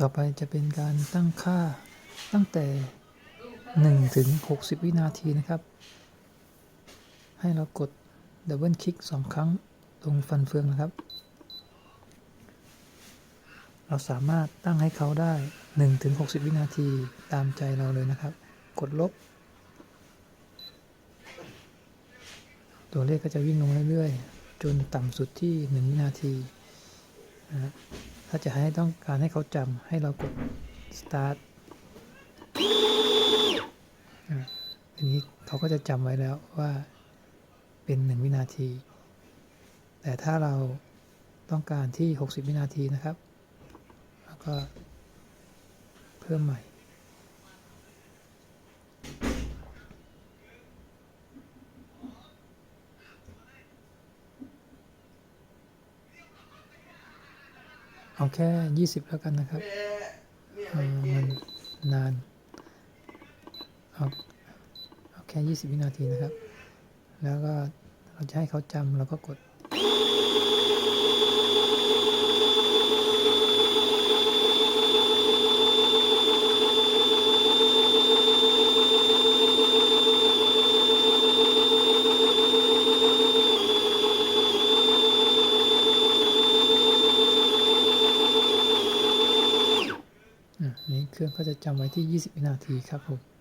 ต่อไปจะเป็นการตั้งค่าตั้งแต่ 1 ถึง 60 วินาทีนะครับ ให้เรากดดับเบิลคลิก2 ครั้งตรงฟันเฟืองนะครับ เราสามารถตั้งให้เขาได้ 1 ถึง 60 วินาทีตามใจเราเลยนะครับ กดลบ ตัวเลขก็จะวิ่งลงเรื่อยๆ จนต่ำสุดที่ 1 วินาทีนะฮะ ถ้าจะให้ต้องการให้เขาจำให้เรากด start อะทีนี้เขาก็จะจำไว้แล้วว่าเป็น 1 วินาที แต่ถ้าเราต้องการที่ 60 วินาทีนะครับ แล้วก็เพิ่มใหม่ เอาแค่ 20 แล้วกันนะครับมันนานเอาเอาแค่ 20 วินาทีนะครับ แล้วก็เราจะให้เขาจำเราก็กด นี่เครื่องก็จะจำไว้ที่ 20 วินาทีครับผม